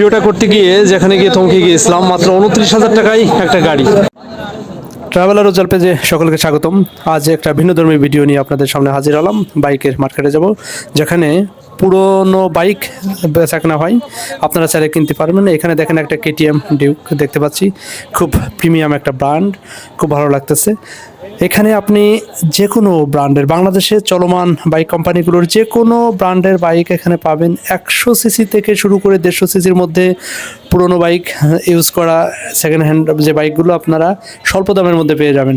ভিডিওটা করতে গিয়ে যেখানে গিয়ে থমকে গিয়েছিলাম মাত্র উনত্রিশ হাজার টাকায় একটা গাড়ি। ট্রাভেলার ও পেজে সকলকে স্বাগতম। আজ একটা ভিন্ন ভিন্নধর্মী ভিডিও নিয়ে আপনাদের সামনে হাজির হলাম। বাইকের মার্কেটে যাব, যেখানে পুরনো বাইক বেচা কেনা হয়। আপনারা চাইলে কিনতে পারবেন। এখানে দেখেন একটা কেটিএম ডিউক দেখতে পাচ্ছি। খুব প্রিমিয়াম একটা ব্র্যান্ড খুব ভালো লাগতেছে। এখানে আপনি যে কোনো ব্র্যান্ডের, বাংলাদেশে চলমান বাইক কোম্পানিগুলোর যে কোনো ব্র্যান্ডের বাইক এখানে পাবেন। একশো সিসি থেকে শুরু করে দেড়শো সিসির মধ্যে পুরনো বাইক ইউজ করা সেকেন্ড হ্যান্ড যে বাইকগুলো আপনারা স্বল্প দামের মধ্যে পেয়ে যাবেন।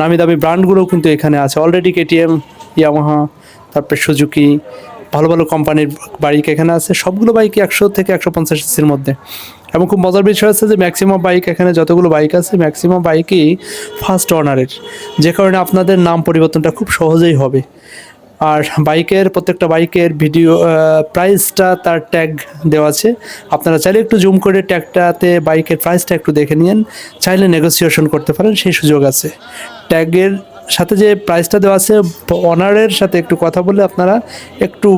নামি দামি ব্র্যান্ডগুলোও কিন্তু এখানে আছে। অলরেডি কেটিএম ইয়ামাহা তারপরে সুজুকি ভালো ভালো কোম্পানির বাইক এখানে আছে। সবগুলো বাইক একশো থেকে একশো পঞ্চাশ সিসির মধ্যে। এবং খুব মজার বিষয় হচ্ছে যে ম্যাক্সিমাম বাইক এখানে যতগুলো বাইক আছে ম্যাক্সিমাম বাইকই ফার্স্ট অনারের যে কারণে আপনাদের নাম পরিবর্তনটা খুব সহজেই হবে। আর বাইকের, প্রত্যেকটা বাইকের ভিডিও প্রাইসটা তার ট্যাগ দেওয়া আছে। আপনারা চাইলে একটু জুম করে ট্যাগটাতে বাইকের প্রাইসটা একটু দেখে নিন চাইলে নেগোসিয়েশন করতে পারেন, সেই সুযোগ আছে। ট্যাগের সাথে যে প্রাইসটা দেওয়া আছে অনারের সাথে একটু কথা বলে আপনারা একটু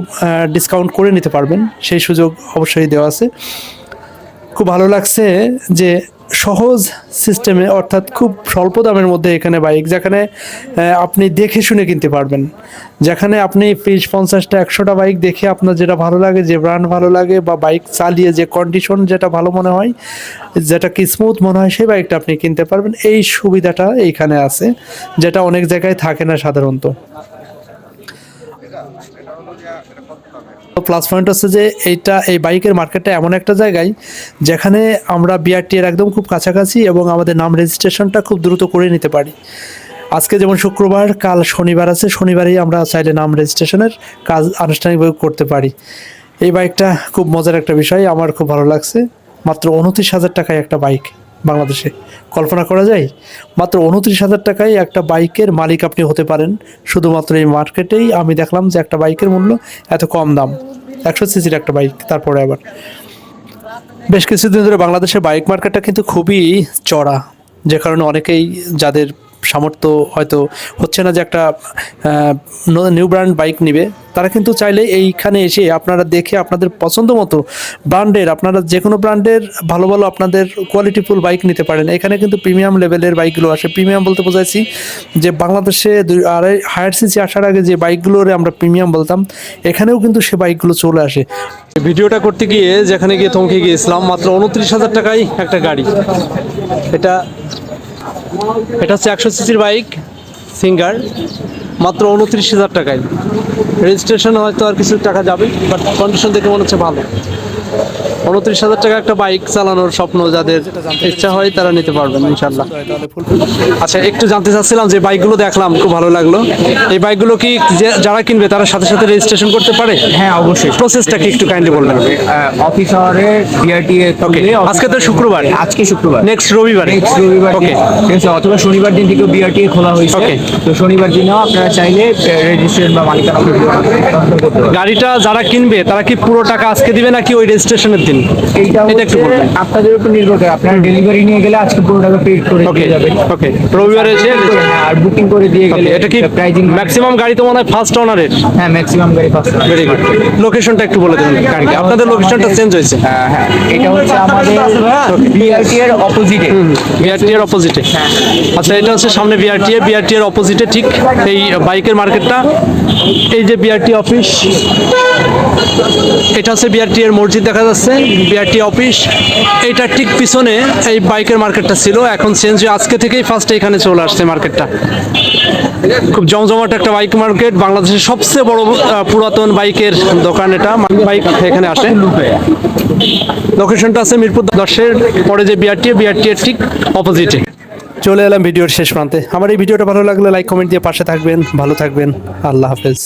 ডিসকাউন্ট করে নিতে পারবেন। সেই সুযোগ অবশ্যই দেওয়া আছে। খুব ভালো লাগছে যে সহজ সিস্টেমে, অর্থাৎ খুব স্বল্প দামের মধ্যে এখানে বাইক, যেখানে আপনি দেখে শুনে কিনতে পারবেন। যেখানে আপনি বিশ পঞ্চাশটা, একশোটা বাইক দেখে আপনার যেটা ভালো লাগে, যে ব্র্যান্ড ভালো লাগে বা বাইক চালিয়ে যে কন্ডিশন যেটা ভালো মনে হয়, যেটা কি স্মুথ মনে হয়, সেই বাইকটা আপনি কিনতে পারবেন। এই সুবিধাটা এইখানে আছে, যেটা অনেক জায়গায় থাকে না সাধারণত। প্লাস পয়েন্ট হচ্ছে যে এইটা, এই বাইকের মার্কেটটা এমন একটা জায়গায় যেখানে আমরা বিআরটি এর একদম খুব কাছাকাছি এবং আমাদের নাম রেজিস্ট্রেশনটা খুব দ্রুত করে নিতে পারি। আজকে যেমন শুক্রবার, কাল শনিবার আছে, শনিবারেই আমরা চাইলে নাম রেজিস্ট্রেশনের কাজ আনুষ্ঠানিকভাবে করতে পারি। এই বাইকটা খুব মজার একটা বিষয়, আমার খুব ভালো লাগছে। মাত্র উনত্রিশ হাজার টাকায় একটা বাইক। বাংলাদেশে। কল্পনা করা যায়, মাত্র উনত্রিশ হাজার টাকায় একটা বাইকের মালিক আপনি হতে পারেন। শুধুমাত্র এই মার্কেটেই আমি দেখলাম যে একটা বাইকের মূল্য এত কম দাম। একশো সিসির একটা বাইক, তারপরে আবার। বেশ কিছুদিন ধরে বাংলাদেশের বাইক মার্কেটটা কিন্তু খুবই চড়া। যে কারণে অনেকেই যাদের সামর্থ্য হয়তো হচ্ছে না যে একটা নিউ ব্র্যান্ড বাইক নিবে। তারা কিন্তু চাইলে এইখানে এসে আপনারা দেখে আপনাদের পছন্দ মতো ব্র্যান্ডের আপনারা যে কোনো ব্র্যান্ডের ভালো ভালো আপনাদের কোয়ালিটিফুল বাইক নিতে পারেন। এখানে কিন্তু প্রিমিয়াম লেভেলের বাইকগুলো আসে। প্রিমিয়াম বলতে বোঝাইছি যে বাংলাদেশে আড়াই হায়ার সিসি আসার আগে যে বাইকগুলোর আমরা প্রিমিয়াম বলতাম, এখানেও কিন্তু সে বাইকগুলো চলে আসে। ভিডিওটা করতে গিয়ে যেখানে গিয়ে থমকে গিয়েছিলাম, মাত্র উনত্রিশ হাজার টাকায় একটা গাড়ি। এটা এটা হচ্ছে একশো সিসির বাইক, সিঙ্গার, মাত্র উনত্রিশ হাজার টাকায়। রেজিস্ট্রেশন হয়তো আর কিছু টাকা যাবে, বাট কন্ডিশন দেখে মনে হচ্ছে ভালো। উনত্রিশ হাজার টাকা একটা বাইক চালানোর স্বপ্ন যাদের ইচ্ছা হয় তারা নিতে পারবেন ইনশাল্লাহ আচ্ছা একটু জানতে চাচ্ছিলাম যে বাইকগুলো দেখলাম খুব ভালো লাগল। এই বাইকগুলো কি যারা কিনবে তারা সাথে সাথে রেজিস্ট্রেশন করতে পারে? হ্যাঁ অবশ্যই। প্রসেসটা কি একটু কাইন্ডলি বলবেন? অফিস আওয়ারে বিআরটি আজকে তো শুক্রবার। আজকে শুক্রবার। নেক্সট রবিবার। নেক্সট রবিবার। ওকে অথবা শনিবার দিন থেকেও বিআরটি খোলা হয়েছে। Okay. তো শনিবার দিনেও আপনারা চাইলে রেজিস্ট্রেশন বা মালিকানা করতে গাড়িটা যারা কিনবে তারা কি পুরো টাকা আজকে দিবে নাকি ওই রেজিস্ট্রেশনের দিন? এইটা এটা একটু বলবেন। আপনাদের উপর নির্ভর করে। আপনারা ডেলিভারি নিয়ে গেলে আজকে পুরো টাকা পেড করে দিয়ে যাবেন। ওকে রবিবারে এসে হ্যাঁ, আর বুকিং করে দিয়ে গেলে এটা কি প্রাইজিং ম্যাক্সিমাম গাড়ি তো মনে হয় ফার্স্ট অনারের হ্যাঁ ম্যাক্সিমাম গাড়ি পাঁচ ভেরি গুড লোকেশনটা একটু বলে দেবেন গাড়িকে। আপনাদের লোকেশনটা চেঞ্জ হয়েছে। হ্যাঁ হ্যাঁ। এটা হচ্ছে আমাদের বিআরটি এর অপোজিটে বিআরটি এর অপোজিটে আচ্ছা এটা হচ্ছে সামনে বিআরটি এ। বিআরটি এর অপোজিটে ঠিক এই বাইকের মার্কেটটা এই যে বিআরটি অফিস এটা হচ্ছে বিআরটি এর মসজিদ দেখা যাচ্ছে বিআরটি অফিস। এটা ঠিক পিছনে এই বাইকের মার্কেটটা ছিল, এখন চেঞ্জ হয়ে আজকে থেকেই ফার্স্ট এখানে চলে আসছে মার্কেটটা। খুব জমজমাট একটা বাইক মার্কেট, বাংলাদেশের সবচেয়ে বড় পুরাতন বাইকের দোকান এটা বাইক এখানে আসে। লোকেশনটা আছে মিরপুর দশের, পরে যে বিআরটি বিআরটি এর ঠিক অপোজিটে চলে এলাম ভিডিওর শেষ প্রান্তে। আমার এই ভিডিওটা ভালো লাগলে লাইক কমেন্ট দিয়ে পাশে থাকবেন, ভালো থাকবেন। আল্লাহ হাফেজ।